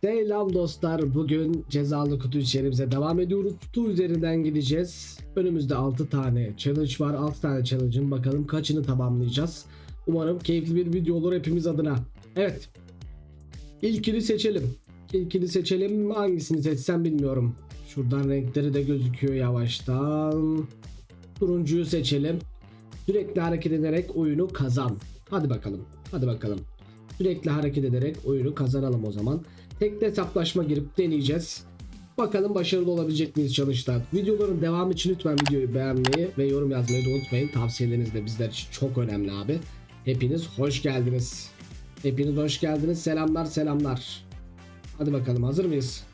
Selam dostlar. Bugün cezalı kutu içerimize devam ediyoruz. Kutu üzerinden gideceğiz. Önümüzde 6 tane challenge var. 6 tane challenge'ın bakalım kaçını tamamlayacağız. Umarım keyifli bir video olur hepimiz adına. Evet. İlkini seçelim. İlkini seçelim. Hangisini seçsem bilmiyorum. Şuradan renkleri de gözüküyor yavaştan. Turuncuyu seçelim. Sürekli hareket ederek oyunu kazan. Hadi bakalım. Hadi bakalım. Sürekli hareket ederek oyunu kazanalım o zaman. Tekli hesaplaşma girip deneyeceğiz. Bakalım başarılı olabilecek miyiz çalışta. Videoların devamı için lütfen videoyu beğenmeyi ve yorum yazmayı da unutmayın. Tavsiyeleriniz de bizler için çok önemli abi. Hepiniz hoş geldiniz. Hepiniz hoş geldiniz. Selamlar selamlar. Hadi bakalım hazır mıyız?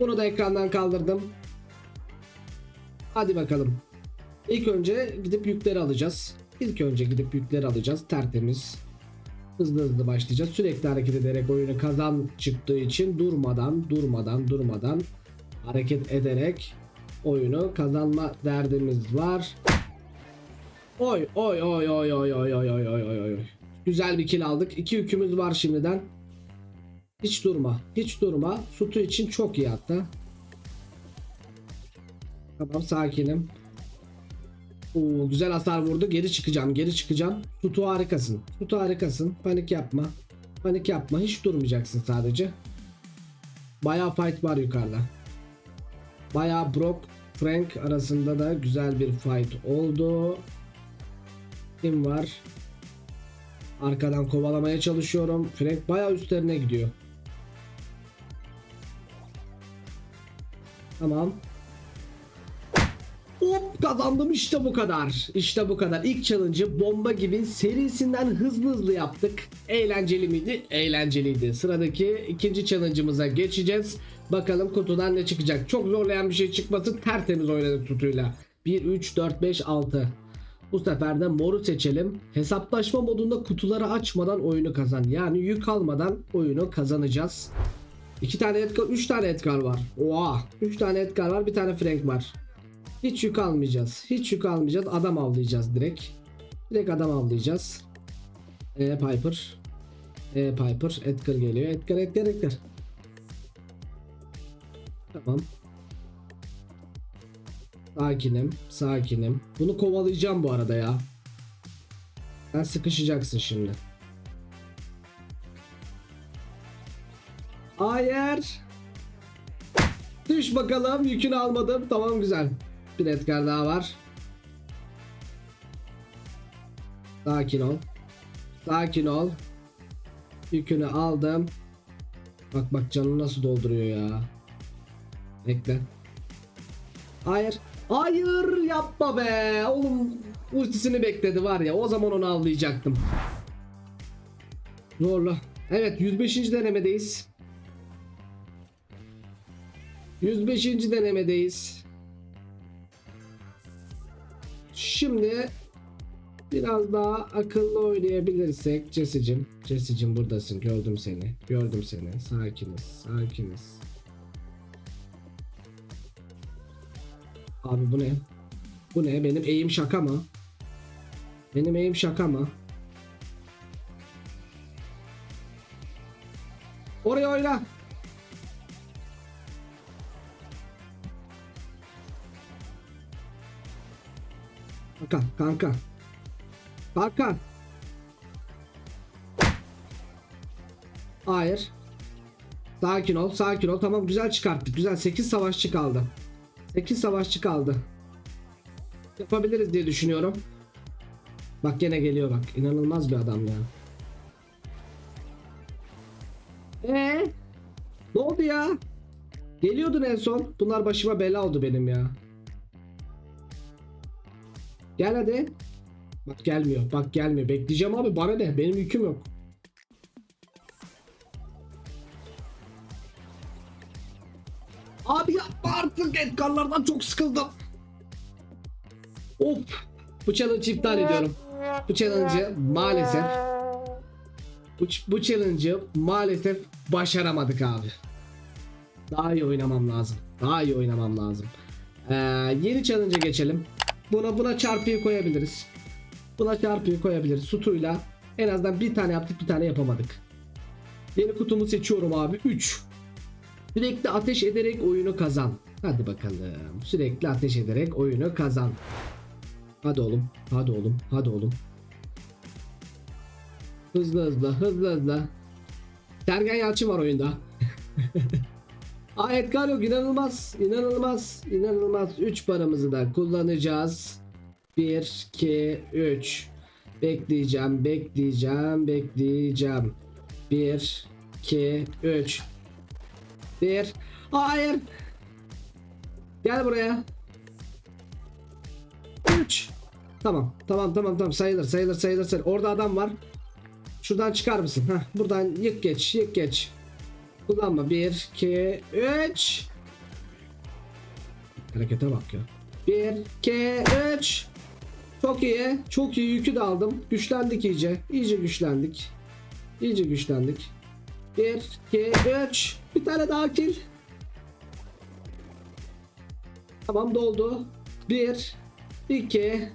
Bunu da ekrandan kaldırdım. Hadi bakalım. İlk önce gidip yükleri alacağız. İlk önce gidip yükleri alacağız. Tertemiz. Hızlı hızlı başlayacağız. Sürekli hareket ederek oyunu kazan çıktığı için durmadan, durmadan, durmadan hareket ederek oyunu kazanma derdimiz var. Oy oy oy oy oy oy oy oy oy oy oy. Güzel bir kill aldık. İki yükümüz var şimdiden. Hiç durma. Hiç durma. Sutu için çok iyi hatta. Tamam sakinim. Oo, güzel hasar vurdu. Geri çıkacağım. Geri çıkacağım. Tutu harikasın. Tutu harikasın. Panik yapma. Panik yapma. Hiç durmayacaksın sadece. Bayağı fight var yukarıda. Bayağı Brock Frank arasında da güzel bir fight oldu. Kim var? Arkadan kovalamaya çalışıyorum. Frank bayağı üstlerine gidiyor. Tamam. Hop kazandım işte bu kadar. İşte bu kadar. İlk challenge'ı bomba gibi serisinden hızlı hızlı yaptık. Eğlenceli miydi? Eğlenceliydi. Sıradaki ikinci challenge'ımıza geçeceğiz. Bakalım kutudan ne çıkacak. Çok zorlayan bir şey çıkmasın. Tertemiz oynadık kutuyla. 1, 3, 4, 5, 6. Bu sefer de moru seçelim. Hesaplaşma modunda kutuları açmadan oyunu kazan. Yani yük almadan oyunu kazanacağız. 2 tane Edgar, 3 tane Edgar var. Oha! 3 tane Edgar var, bir tane Frank var. Hiç yük almayacağız. Hiç yük almayacağız. Adam avlayacağız direkt. Direkt adam avlayacağız. E Piper. E Piper. Edgar geliyor. Edgar Edgar Edgar. Tamam. Sakinim. Sakinim. Bunu kovalayacağım bu arada ya. Sen sıkışacaksın şimdi. Hayır. Düş bakalım. Yükünü almadım. Tamam güzel. Bir Edgar daha var. Sakin ol. Sakin ol. Yükünü aldım. Bak bak canını nasıl dolduruyor ya. Bekle. Hayır. Hayır yapma be. Oğlum ultisini bekledi var ya. O zaman onu avlayacaktım. Zorla. Evet 105. denemedeyiz. 105. denemedeyiz. Şimdi biraz daha akıllı oynayabilirsek Cesicim, Cesicim buradasın gördüm seni gördüm seni sakiniz sakiniz Abi bu ne? Bu ne? Benim eğim şaka mı? Benim eğim şaka mı? Oraya oyna. Kanka, kanka. Kanka. Hayır. Sakin ol, sakin ol. Tamam güzel çıkarttık. Güzel 8 savaşçı kaldı. 8 savaşçı kaldı. Yapabiliriz diye düşünüyorum. Bak gene geliyor bak. İnanılmaz bir adam ya. Ee? Ne oldu ya? Geliyordun en son. Bunlar başıma bela oldu benim ya. Gel hadi. Bak gelmiyor. Bak gelmiyor. Bekleyeceğim abi. Bana ne? Benim yüküm yok. Abi yapma artık Edgar'lardan çok sıkıldım. Of. Bu challenge iptal ediyorum. Bu challenge'ı maalesef bu, bu challenge'ı maalesef başaramadık abi. Daha iyi oynamam lazım. Daha iyi oynamam lazım. Ee, yeni challenge'a geçelim. Buna buna çarpıyı koyabiliriz. Buna çarpıyı koyabiliriz. Sutuyla en azından bir tane yaptık bir tane yapamadık. Yeni kutumu seçiyorum abi. 3. Sürekli ateş ederek oyunu kazan. Hadi bakalım. Sürekli ateş ederek oyunu kazan. Hadi oğlum. Hadi oğlum. Hadi oğlum. Hızlı hızlı. Hızlı hızlı. Sergen Yalçın var oyunda. Aa Edgar yok. inanılmaz. İnanılmaz. İnanılmaz. 3 paramızı da kullanacağız. 1, 2, 3. Bekleyeceğim. Bekleyeceğim. Bekleyeceğim. 1, 2, 3. 1. Hayır. Gel buraya. 3. Tamam. Tamam tamam tamam sayılır sayılır sayılır sayılır. Orada adam var. Şuradan çıkar mısın? Heh, buradan yık geç yık geç. Kullanma. 1, 2, 3. Harekete bak ya. 1, 2, 3. Çok iyi. Çok iyi yükü de aldım. Güçlendik iyice. İyice güçlendik. İyice güçlendik. 1, 2, 3. Bir tane daha kill. Tamam doldu. 1, 2,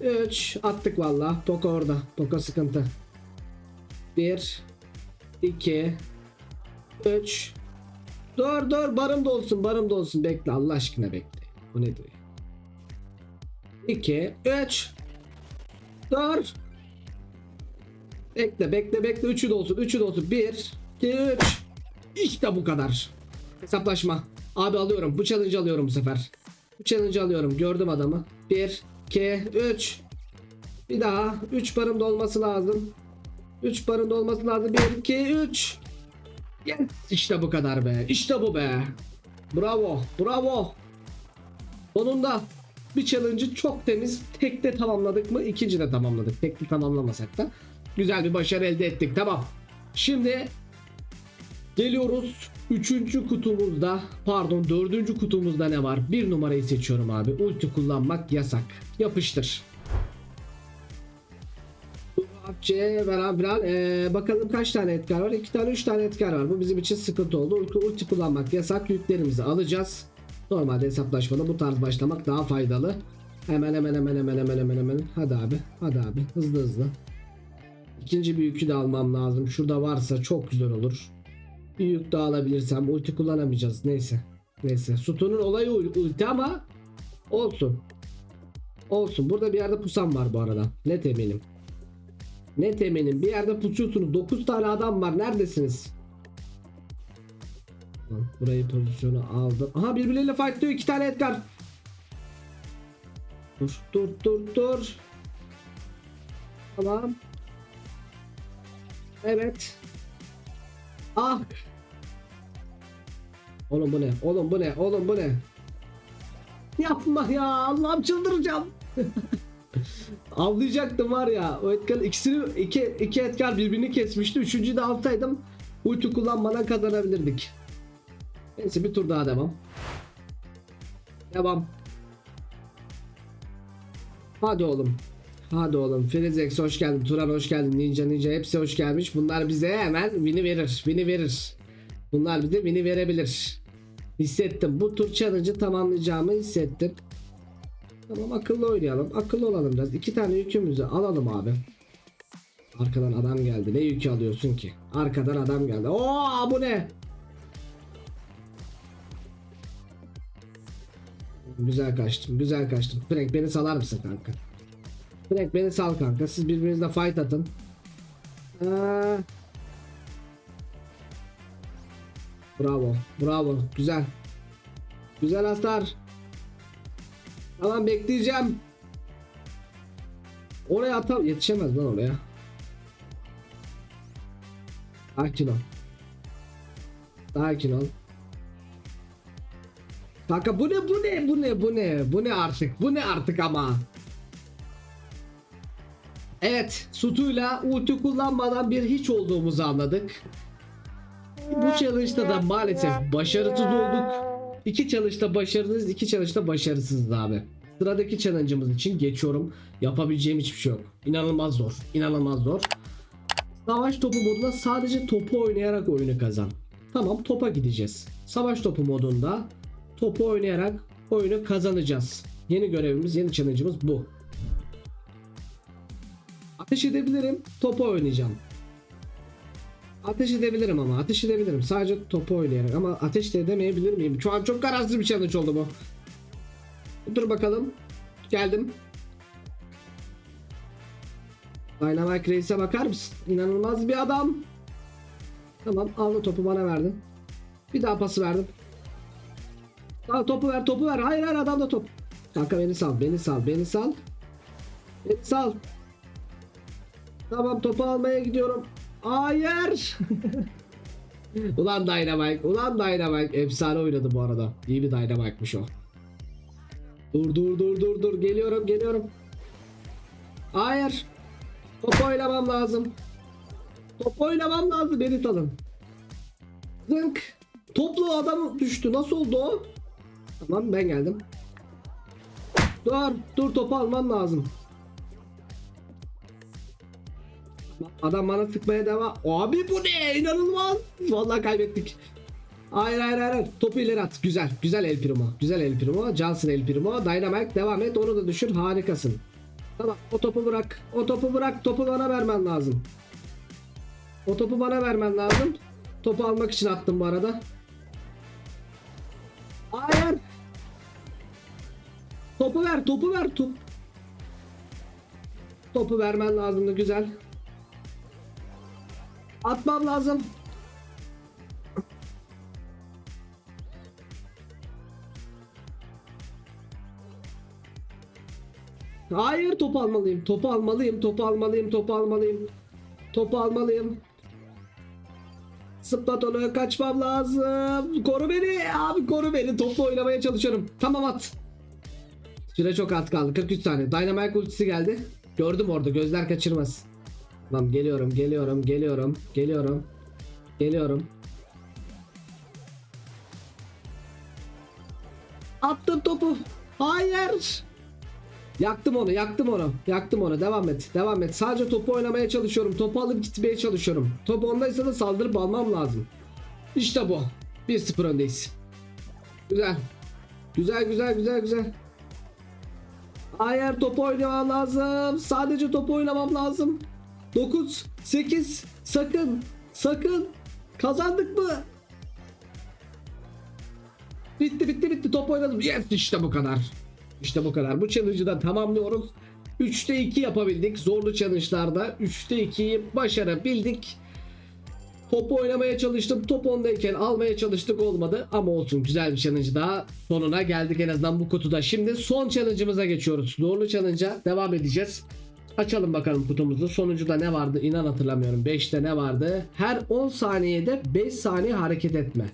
3. Attık valla. Poco orada. Poco sıkıntı. 1, 2, 3. Dur dur barım da olsun barım da olsun. Bekle Allah aşkına bekle. Bu ne diyor? 2, 3. Dur. Bekle bekle bekle. Üçü de olsun. Üçü de olsun. 1, 2, 3. İşte bu kadar. Hesaplaşma. Abi alıyorum. Bu challenge alıyorum bu sefer. Bu challenge alıyorum. Gördüm adamı. 1, 2, 3. Bir daha. 3 barım da olması lazım. 3 barım da olması lazım. 1, 2, 3. Yes. İşte bu kadar be. İşte bu be. Bravo. Bravo. Sonunda bir challenge'ı çok temiz tekte tamamladık mı? İkinci de tamamladık. Tekli tamamlamasak da güzel bir başarı elde ettik. Tamam. Şimdi geliyoruz. Üçüncü kutumuzda pardon dördüncü kutumuzda ne var? Bir numarayı seçiyorum abi. Ulti kullanmak yasak. Yapıştır. C falan filan. Ee, bakalım kaç tane etker var? 2 tane 3 tane etker var. Bu bizim için sıkıntı oldu. Ulti, kullanmak yasak. Yüklerimizi alacağız. Normalde hesaplaşmada bu tarz başlamak daha faydalı. Hemen hemen hemen hemen hemen hemen hemen. Hadi abi. Hadi abi. Hızlı hızlı. İkinci bir yükü de almam lazım. Şurada varsa çok güzel olur. Bir yük daha alabilirsem ulti kullanamayacağız. Neyse. Neyse. Sütunun olayı ul- ulti ama olsun. Olsun. Burada bir yerde pusam var bu arada. Net eminim. Net eminim. Bir yerde pusuyorsunuz. 9 tane adam var. Neredesiniz? Burayı pozisyonu aldım. Aha birbirleriyle fightlıyor. iki tane Edgar. Dur dur dur dur. Tamam. Evet. Ah. Oğlum bu ne? Oğlum bu ne? Oğlum bu ne? Yapma ya. Allah'ım çıldıracağım. Avlayacaktım var ya. O Edgar ikisini iki, iki Edgar birbirini kesmişti. Üçüncüyü de alsaydım ulti kullanmadan kazanabilirdik. Neyse bir tur daha devam. Devam. Hadi oğlum. Hadi oğlum. Frizex hoş geldin. Turan hoş geldin. Ninja Ninja hepsi hoş gelmiş. Bunlar bize hemen win'i verir. Win'i verir. Bunlar bize win'i verebilir. Hissettim. Bu tur challenge'ı tamamlayacağımı hissettim. Tamam akıllı oynayalım. Akıllı olalım biraz. İki tane yükümüzü alalım abi. Arkadan adam geldi. Ne yükü alıyorsun ki? Arkadan adam geldi. Oo bu ne? Güzel kaçtım. Güzel kaçtım. Frank beni salar mısın kanka? Frank beni sal kanka. Siz birbirinizle fight atın. Aa. Bravo. Bravo. Güzel. Güzel hasar. Tamam bekleyeceğim. Oraya atam yetişemez lan oraya. Sakin ol. Sakin ol. Kanka bu ne bu ne bu ne bu ne bu ne artık bu ne artık ama. Evet Sutu'yla ulti kullanmadan bir hiç olduğumuzu anladık. Bu challenge'da da maalesef başarısız olduk. İki challenge'da başarılıyız, iki challenge'da başarısızız abi. Sıradaki challenge'ımız için geçiyorum. Yapabileceğim hiçbir şey yok. İnanılmaz zor. İnanılmaz zor. Savaş topu modunda sadece topu oynayarak oyunu kazan. Tamam topa gideceğiz. Savaş topu modunda topu oynayarak oyunu kazanacağız. Yeni görevimiz, yeni challenge'ımız bu. Ateş edebilirim. Topu oynayacağım. Ateş edebilirim ama ateş edebilirim. Sadece topu oynayarak ama ateş de edemeyebilir miyim? Şu an çok kararsız bir challenge oldu bu. Dur bakalım. Geldim. Dynamite Reis'e bakar mısın? İnanılmaz bir adam. Tamam aldı topu bana verdin. Bir daha pası verdim. Al topu ver topu ver. Hayır hayır adam da top. Kanka beni sal beni sal beni sal. Beni sal. Tamam topu almaya gidiyorum. Hayır. ulan Dynamite. Ulan Dynamite. Efsane oynadı bu arada. İyi bir Dynamite'mış o. Dur dur dur dur dur. Geliyorum geliyorum. Hayır. Top oynamam lazım. Top oynamam lazım. Beni salın. Zınk. Toplu adam düştü. Nasıl oldu o? Tamam ben geldim. Dur. Dur topu almam lazım. Adam bana sıkmaya devam. Abi bu ne? İnanılmaz. Vallahi kaybettik. Hayır hayır hayır. Topu ileri at. Güzel. Güzel El Primo. Güzel El Primo. Johnson El Primo. Dynamite devam et. Onu da düşür. Harikasın. Tamam. O topu bırak. O topu bırak. Topu bana vermen lazım. O topu bana vermen lazım. Topu almak için attım bu arada. Hayır. Topu ver. Topu ver. Top. Topu vermen lazımdı. Güzel. Atmam lazım. Hayır topu almalıyım. Topu almalıyım. Topu almalıyım. Topu almalıyım. Topu almalıyım. Splatona kaçmam lazım. Koru beni. Abi koru beni. Topu oynamaya çalışıyorum. Tamam at. Süre çok az kaldı. 43 saniye. Dynamite ultisi geldi. Gördüm orada. Gözler kaçırmaz. Tamam geliyorum. Geliyorum. Geliyorum. Geliyorum. Geliyorum. Attım topu. Hayır. Yaktım onu, yaktım onu. Yaktım onu. Devam et. Devam et. Sadece topu oynamaya çalışıyorum. Topu alıp gitmeye çalışıyorum. Top ondaysa da saldırıp almam lazım. İşte bu. 1-0 öndeyiz. Güzel. Güzel güzel güzel güzel. Hayır topu oynamam lazım. Sadece topu oynamam lazım. 9 8 sakın sakın kazandık mı? Bitti bitti bitti top oynadım. Yes işte bu kadar. İşte bu kadar. Bu challenge'ı da tamamlıyoruz. 3'te 2 yapabildik. Zorlu challenge'larda 3'te 2'yi başarabildik. Topu oynamaya çalıştım. Top ondayken almaya çalıştık olmadı. Ama olsun güzel bir challenge daha. Sonuna geldik en azından bu kutuda. Şimdi son challenge'ımıza geçiyoruz. Zorlu challenge'a devam edeceğiz. Açalım bakalım kutumuzu. Sonuncuda ne vardı? İnan hatırlamıyorum. 5'te ne vardı? Her 10 saniyede 5 saniye hareket etme.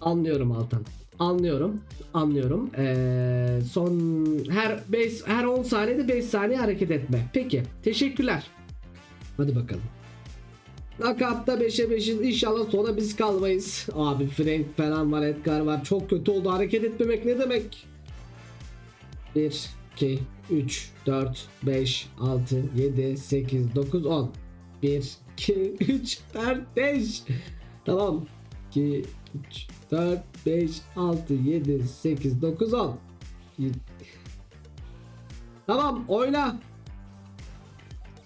Anlıyorum Altan. Anlıyorum. Anlıyorum. Ee, son her 5 her 10 saniyede 5 saniye hareket etme. Peki. Teşekkürler. Hadi bakalım. Nakatta 5'e 5'iz. İnşallah sona biz kalmayız. Abi Frank falan var, Edgar var. Çok kötü oldu. Hareket etmemek ne demek? 1 2 3 4 5 6 7 8 9 10 1 2 3 4 5 Tamam. 2 3 4 5 6 7 8 9 10 Tamam oyna.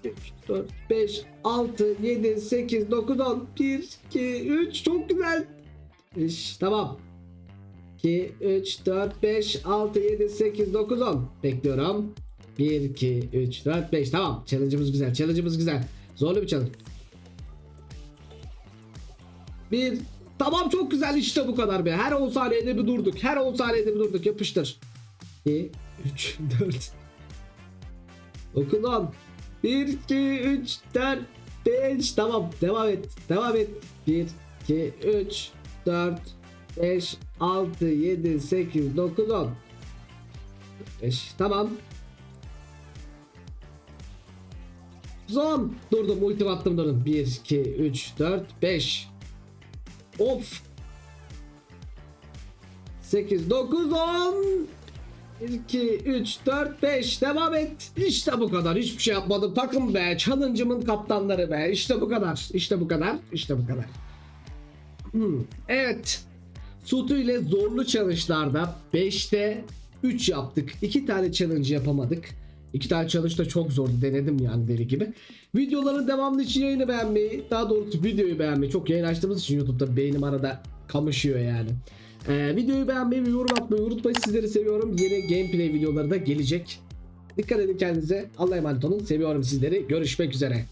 3 4 5 6 7 8 9 10 1 2 3 çok güzel. 5 tamam 2 3 4 5 6 7 8 9 10 bekliyorum 1 2 3 4 5 tamam challenge'ımız güzel challenge'ımız güzel zorlu bir challenge 1 Tamam çok güzel işte bu kadar be. Her 10 saniyede bir durduk. Her 10 saniyede bir durduk. Yapıştır. 2, 3, 4. 9, 10. 1, 2, 3, 4, 5. Tamam. Devam et. Devam et. 1, 2, 3, 4, 5, 6, 7, 8, 9, 10. 5. Tamam. Son. Durdum. Ultim attım durdum. 1, 2, 3, 4, 5. Of. 8, 9, 10. 2, 3, 4, 5. Devam et. İşte bu kadar. Hiçbir şey yapmadım. Takım be. Challenge'ımın kaptanları be. İşte bu kadar. İşte bu kadar. İşte bu kadar. Hmm. Evet. Sutu ile zorlu challenge'larda 5'te 3 yaptık. 2 tane challenge yapamadık. İki tane challenge da çok zordu. Denedim yani deli gibi. Videoların devamlı için yayını beğenmeyi, daha doğrusu videoyu beğenmeyi. Çok yayın açtığımız için YouTube'da beynim arada kamışıyor yani. Ee, videoyu beğenmeyi ve yorum atmayı unutmayın. Sizleri seviyorum. Yeni gameplay videoları da gelecek. Dikkat edin kendinize. Allah'a emanet olun. Seviyorum sizleri. Görüşmek üzere.